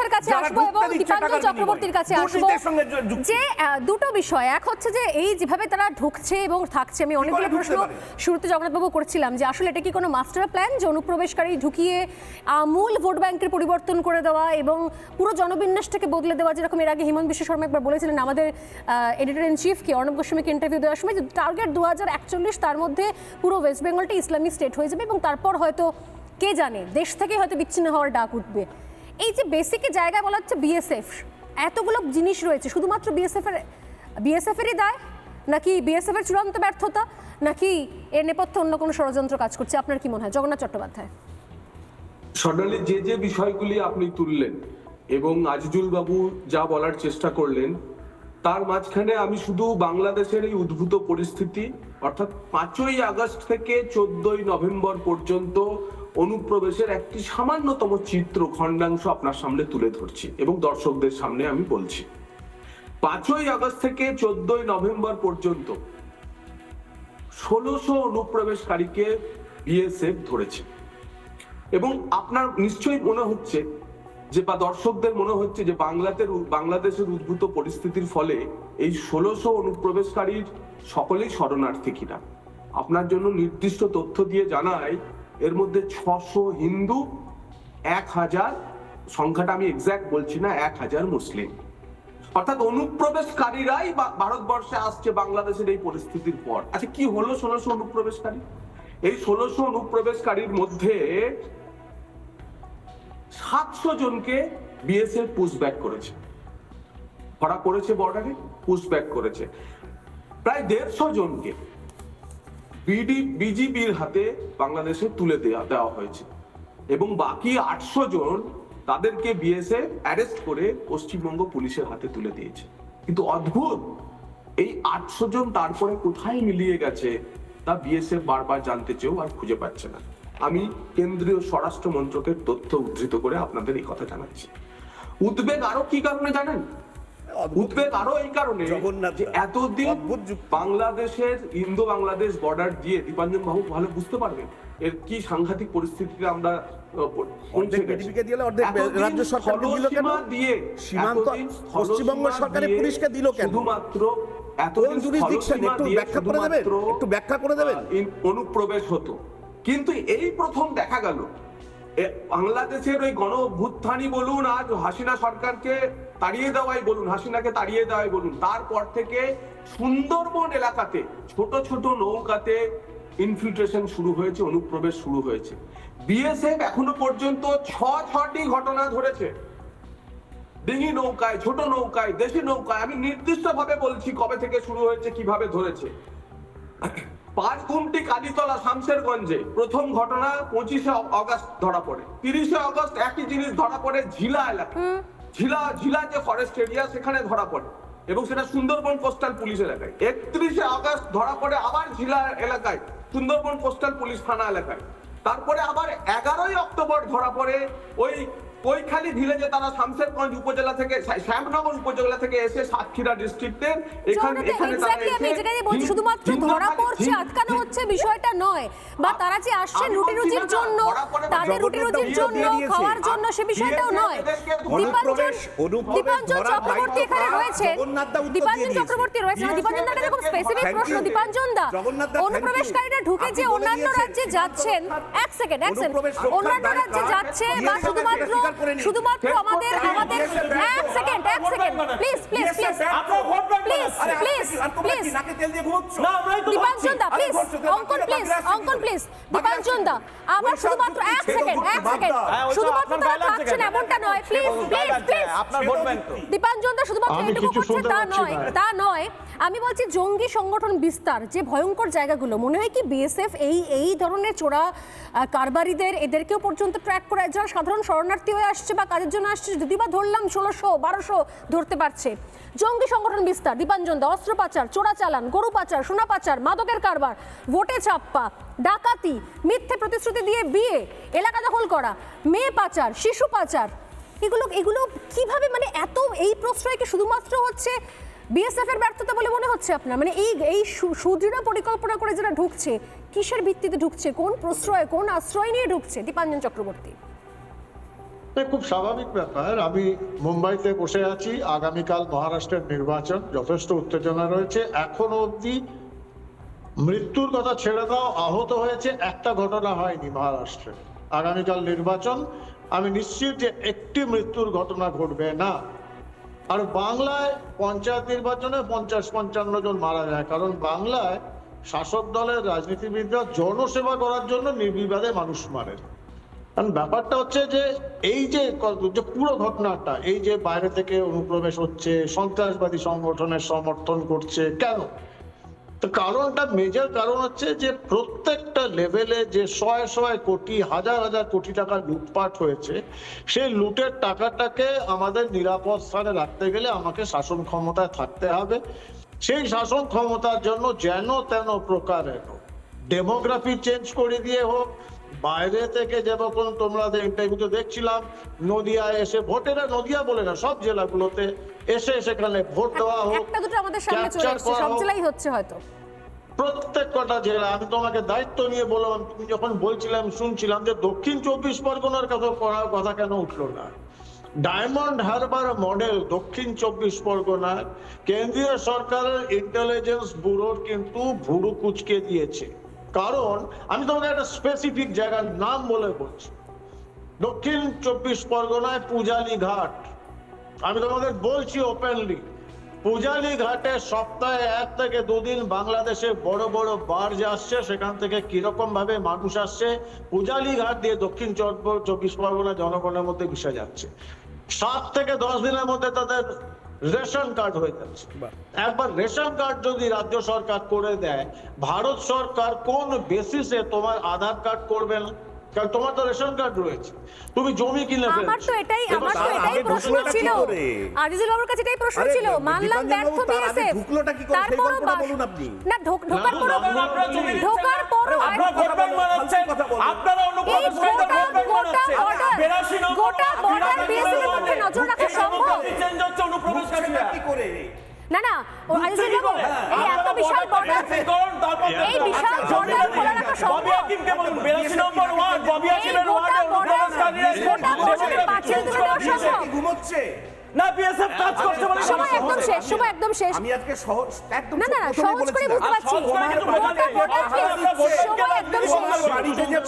পান্থের কাছে আসব এবং দীপাঞ্জন চক্রবর্তীর কাছে আসব। য- দুটো বিষয় এক হচ্ছে যে এই যেভাবে তারা ঢুকছে এবং থাকছে আমি অনেকগুলো প্রশ্ন পারে? শুরুতে জগন্নাথবাবু করছিলাম যে আসলে এটা কি কোনো মাস্টার প্ল্যান? যে অনুপ্রবেশকারী ঢুকিয়ে মূল ভোট ব্যাংকের পরিবর্তন করে দেওয়া এবং পুরো জনবিন্যাসটাকে বদলে দেওয়া যেরকম এর আগে হিমন্ত বিশ্ব শর্মা একবার বলেছিলেন আমাদের এডিটর ইন চিফকে অর্ণব গোস্বামীকে ইন্টারভিউ দেওয়ার সময় যে টার্গেট দু একচল্লিশ তার মধ্যে পুরো ওয়েস্ট বেঙ্গলটা ইসলামিক স্টেট হয়ে যাবে এবং তারপর হয়তো কে জানে দেশ থেকে হয়তো বিচ্ছিন্ন হওয়ার ডাক উঠবে। এই যে বেসিকে জায়গায় বলা হচ্ছে বিএসএফ এতগুলো জিনিস রয়েছে, শুধুমাত্র বিএসএফ এর বিএসএফ এরই দায়? নাকি বিএসএফ এর চূড়ান্ত ব্যর্থতা? নাকি এর নেপথ্যে অন্য কোনো ষড়যন্ত্র কাজ করছে? আপনার কি মনে হয়? জগন্নাথ চট্টোপাধ্যায়। স্বর্ণালী যে যে বিষয়গুলি আপনি তুললেন এবং আজিজুল বাবু যা বলার চেষ্টা করলেন, তার মাঝখানে আমি শুধু বাংলাদেশের এই উদ্ভূত পরিস্থিতি, অর্থাৎ পাঁচই আগস্ট থেকে চোদ্দই নভেম্বর পর্যন্ত অনুপ্রবেশের একটি সামান্যতম চিত্র খণ্ডাংশ আপনার সামনে তুলে ধরছি এবং দর্শকদের সামনে আমি বলছি। পাঁচই আগস্ট থেকে চোদ্দই নভেম্বর পর্যন্ত ষোলোশো অনুপ্রবেশকারীকে বিএসএফ ধরেছে। এবং আপনার নিশ্চয়ই মনে হচ্ছে যে বা দর্শকদের মনে হচ্ছে যে বাংলাতে বাংলাদেশের উদ্ভূত পরিস্থিতির ফলে এই ষোলোশো অনুপ্রবেশকারীর সকলেই শরণার্থী কিনা? আপনার জন্য নির্দিষ্ট তথ্য দিয়ে জানাই এর মধ্যে ছশো হিন্দু, এক হাজার, সংখ্যাটা আমি এক্স্যাক্ট বলছি না, এক হাজার মুসলিম। অর্থাৎ অনুপ্রবেশকারীরাই ভারতবর্ষে আসছে বাংলাদেশের এই পরিস্থিতির পর। আচ্ছা কি হলো ষোলোশো অনুপ্রবেশকারী? এই ষোলোশো অনুপ্রবেশকারীর মধ্যে সাতশো জনকে বিএসএফ পুশব্যাক করেছে। ধরা পড়েছে বর্ডারে পুশব্যাক করেছে। প্রায় দেড়শো জনকে। বিডি, বিজিবির হাতে বাংলাদেশে তুলে দেওয়া দেওয়া হয়েছে। এবং বাকি আটশো জন তাদেরকে বিএসএফ অ্যারেস্ট করে পশ্চিমবঙ্গ পুলিশের হাতে তুলে দিয়েছে। কিন্তু অদ্ভুত, এই আটশো জন তারপরে কোথায় মিলিয়ে গেছে তা বিএসএফ বারবার জানতে চেয়েও আর খুঁজে পাচ্ছে না। আমি কেন্দ্রীয় স্বরাষ্ট্র মন্ত্রকের তথ্য উদ্ধৃত করে আপনাদের এই কথা জানাচ্ছি। উদ্বেগ আরও কি কারণে জানেন? উদ্বেগ আরও এই কারণে যে এতদিন বাংলাদেশের ইন্দো বাংলাদেশ বর্ডার দিয়ে দীপাঞ্জন বাবু ভালো বুঝতে পারবেন এর কি সাংঘাতিক পরিস্থিতিতে আমরা রাজ্য দিল কেন? সীমান্ত পশ্চিমবঙ্গ পুলিশকে দিল কেন? শুধুমাত্র এতদিন একটু ব্যাখ্যা করে দেবেন? একটু ব্যাখ্যা করে দেবেন? অনুপ্রবেশ হতো কিন্তু এই প্রথম দেখা গেল বাংলাদেশের ওই গণ বলুন, আজ হাসিনা সরকারকে তাড়িয়ে দেওয়াই বলুন, হাসিনাকে তাড়িয়ে দেওয়াই বলুন। তারপর থেকে সুন্দরবন এলাকাতে ছোট ছোট নৌকাতে ইনফিল্ট্রেশন শুরু হয়েছে, অনুপ্রবেশ শুরু হয়েছে। বিএসএফ এখনও পর্যন্ত ছ ছটি ঘটনা ধরেছে। ডিঙি নৌকায়, ছোট নৌকায়, দেশি নৌকায়, আমি নির্দিষ্ট ভাবে বলছি কবে থেকে শুরু হয়েছে, কীভাবে ধরেছে। পাঁচ গুমটি কালীতলা শামশেরগঞ্জে। প্রথম ঘটনা পঁচিশে অগস্ট ধরা পড়ে। তিরিশে অগস্ট একই জিনিস ধরা পড়ে ঝিলা এলাকা ঝিলা ঝিলা যে ফরেস্ট এরিয়া সেখানে ধরা পড়ে। এবং সেটা সুন্দরবন কোস্টাল পুলিশ এলাকায়। একত্রিশে আগস্ট ধরা পড়ে আবার ঝিলা এলাকায় সুন্দরবন কোস্টাল পুলিশ থানা এলাকায়। তারপরে আবার এগারোই অক্টোবর ধরা পড়ে ওই কৈখালি ভিলেজে তারা শামশেরগঞ্জ উপজেলা থেকে শ্যামনগর উপজেলা থেকে এসে সাতক্ষীরা ডিস্ট্রিক্টের এখানে এখানে তারা এসে শুধুমাত্র ধরা পড়ছে আটকানো হচ্ছে বিষয়টা নয়। বা তারা যে আসছেন রুটি রুজির জন্য তাদের রুটি রুজির জন্য খাওয়ার জন্য সে বিষয়টাও নয়। দীপাঞ্জন দীপাঞ্জন চক্রবর্তী এখানে? রয়েছেন দীপাঞ্জন চক্রবর্তী রয়েছেন দীপাঞ্জন দা এরকম স্পেসিফিক প্রশ্ন দীপাঞ্জন দা. অনুপ্রবেশকারীরা ঢুকে যে অন্যান্য রাজ্যে যাচ্ছেন এক সেকেন্ড এক সেকেন্ড অন্যান্য রাজ্যে যাচ্ছে বা শুধুমাত্র করে নিন। শুধুমাত্র আমাদের আমাদের এক সেকেন্ড এক সেকেন্ড প্লিজ প্লিজ প্লিজ আপনারা ভোট প্লিজ প্লিজ প্লিজ নাকে তেল দিয়ে ঘুমোচ্ছ? না আমরাই তো Dipanjan da please Ankan please Ankan please Dipanjan da আবার ওইসব শুধুমাত্র এক সেকেন্ড এক সেকেন্ড। হ্যাঁ, শুধুমাত্র তারা থাকছেন এমনটা নয়। প্লিজ প্লিজ প্লিজ আপনার ভোট ব্যাংক দীপাঞ্জন দা শুধুমাত্র আমি এটুকু করছে তা নয় তা নয়। আমি বলছি জঙ্গি সংগঠন বিস্তার যে ভয়ঙ্কর জায়গাগুলো মনে হয় কি বিএসএফ এই এই ধরনের চোরা কারবারিদের এদেরকেও পর্যন্ত ট্র্যাক করে যারা সাধারণ শরণার্থী হয়ে আসছে বা কাজের জন্য আসছে যদি বা ধরলাম ষোলোশো, বারোশো ধরতে পারছে। জঙ্গি সংগঠন বিস্তার, দীপাঞ্জন দা, অস্ত্র পাচার, চোরা চালান, গরু পাচার, সোনা পাচার, মাদকের কারবার, ভোটে চাপ্পা ডাকাতি, মিথ্যে প্রতিশ্রুতি দিয়ে বিয়ে, এলাকা দখল করা, মেয়ে পাচার, শিশু পাচার। এগুলো এগুলো কীভাবে মানে এত এই প্রশ্রয়কে শুধুমাত্র হচ্ছে বিএসএফ এর ব্যর্থতা বলে মনে হচ্ছে আপনার? মানে এই এই সুদৃঢ় পরিকল্পনা করে যারা ঢুকছে, কিসের ভিত্তিতে ঢুকছে? কোন প্রশ্রয়, কোন আশ্রয় নিয়ে ঢুকছে দীপাঞ্জন চক্রবর্তী? খুব স্বাভাবিক ব্যাপার। আমি মুম্বাইতে বসে আছি। আগামীকাল মহারাষ্ট্রের নির্বাচন। যথেষ্ট উত্তেজনা রয়েছে। এখনও অবধি মৃত্যুর কথা ছেড়ে দাও। আহত হয়েছে একটা ঘটনা হয়নি মহারাষ্ট্রে। আগামীকাল নির্বাচন। আমি নিশ্চিত যে একটি মৃত্যুর ঘটনা ঘটবে না। আর বাংলায় পঞ্চায়েত নির্বাচনে পঞ্চাশ পঞ্চান্ন জন মারা যায়। কারণ বাংলায় শাসক দলের রাজনীতিবিদরা জনসেবা করার জন্য নির্বিবাদে মানুষ মারেন। কারণ ব্যাপারটা হচ্ছে যে এই যে যে পুরো ঘটনাটা, এই যে বাইরে থেকে অনুপ্রবেশ হচ্ছে, সন্ত্রাসবাদী সংগঠনের সমর্থন করছে, কেন? তো কারণটা মেজর কারণ হচ্ছে যে প্রত্যেকটা লেভেলে যে শয়ে শয়ে কোটি, হাজার হাজার কোটি টাকা লুটপাট হয়েছে, সেই লুটের টাকাটাকে আমাদের নিরাপদ স্থানে রাখতে গেলে আমাকে শাসন ক্ষমতায় থাকতে হবে। সেই শাসন ক্ষমতার জন্য যেন তেন প্রকারের ডেমোগ্রাফি চেঞ্জ করে দিয়ে হোক বাইরে থেকে যেরকম তোমরা ইন্টারভিউতে দেখছিলাম নদিয়ায় এসে ভোটেরা নদিয়া বলে না সব জেলাগুলোতে এসে সেখানে ভোট দেওয়া হোক একটা দুটো আমাদের সামনে চলে এসছে সব জেলাই হচ্ছে হয়তো। প্রত্যেক কটা জেলা আমি তোমাকে দায়িত্ব নিয়ে বললাম তুমি যখন বলছিলাম শুনছিলাম যে দক্ষিণ চব্বিশ পরগনার কথা করার কথা কেন উঠল না? ডায়মন্ড হারবার মডেল দক্ষিণ চব্বিশ পরগনার কেন্দ্রীয় সরকারের ইন্টেলিজেন্স ব্যুরোর কিন্তু ভুরু কুচকে দিয়েছে। কারণ আমি তোমাকে একটা স্পেসিফিক জায়গার নাম বলে বলছি। দক্ষিণ চব্বিশ পরগনায় পূজালি ঘাট। আমি তোমাদের বলছি ওপেনলি পূজালি ঘাটে সপ্তাহে এক থেকে দুদিন বাংলাদেশে বড় বড় বার্জ আসছে, সেখান থেকে কীরকম ভাবে মানুষ আসছে, পূজালি ঘাট দিয়ে দক্ষিণ চব্ব- চব্বিশ পরগনা জনগণের মধ্যে মিশে যাচ্ছে। সাত থেকে দশ দিনের মধ্যে তাদের রেশন কার্ড হয়ে যাচ্ছে একবার রেশন কার্ড যদি রাজ্য সরকার করে দেয় ভারত সরকার কোন বেসিসে তোমার আধার কার্ড করবে না? কারণ তোমার তো রেশন কার্ড রয়েছে। তুমি জমি কিনে আমার তো এটাই আমার তো এটাই প্রশ্ন ছিল। আজিজুল বাবুর কাছে এটাই প্রশ্ন ছিল। মানলাম ব্যর্থ বিএসএফ। ঢুকলোটা কি করে? সেই গল্পটা বলুন আপনি। না ঢোক- ঢোকার আপনারা ঢোকার আরে, আপনারা ভোট ব্যাংক বলুন। আপনারা অনুপ্রবেশকারীদের ভোট ব্যাংক গোটা বানাচ্ছেন। border- 82 নম্বর গোটা আফ্রিকা BSF এর পক্ষে নজর রাখা সম্ভব? change হচ্ছে অনুপ্রবেশকারীরা। করে না না ও আজিজুল বাবু হ্যাঁ, এই এত বিশাল বর্ডার এই বিশাল বর্ডার খোলা রাখা সম্ভব? ববি হাকিমকে বলুন, 82 নম্বর ওয়ার্ড, ববি হাকিমের গোটা ওয়ার্ডে border- অনুপ্রবেশকারীরা গোটা border পাঁচিল তুলে দেওয়া সম্ভব? ঘুমোচ্ছে না বিএসএফ কাজ করছে বলে সময় একদম শেষ সময় একদম শেষ। আমি আজকে সহজ একদম না না সহজ করে বুঝতে পারছি। ভোট সময় একদম শেষ।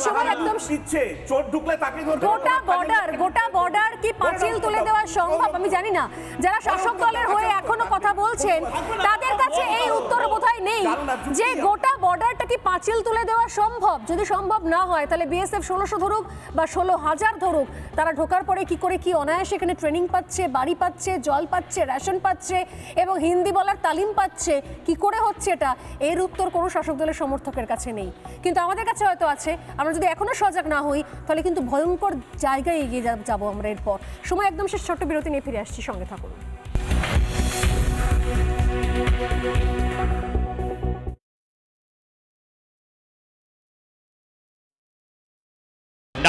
সময় একদম দিচ্ছে চোর ঢুকলে তাকে ধরতে গোটা বর্ডার গোটা বর্ডার কি পাঁচিল তুলে দেওয়া সম্ভব? আমি জানি না। যারা শাসক দলের হয়ে এখনও কথা বলছেন তাদের কাছে এই উত্তর বোধহয় নেই যে গোটা বর্ডারটা কি পাঁচিল তুলে দেওয়া সম্ভব? যদি সম্ভব না হয় তাহলে বিএসএফ ষোলোশো ধরুক বা ষোলো হাজার ধরুক তারা ঢোকার পরে কি করে কি অনায়াসে এখানে ট্রেনিং পাচ্ছে বাড়ি পাচ্ছে জল পাচ্ছে রেশন পাচ্ছে এবং হিন্দি বলার তালিম পাচ্ছে? কি করে হচ্ছে এটা? এর উত্তর কোনো শাসক দলের সমর্থকের কাছে নেই। কিন্তু আমাদের কাছে হয়তো আছে। আমরা যদি এখনও সজাগ না হই তাহলে কিন্তু ভয়ঙ্কর জায়গায় এগিয়ে যাব আমরা এরপর। সময় একদম শেষ ছোট্ট বিরতি নিয়ে ফিরে আসছি। সঙ্গে থাকুন।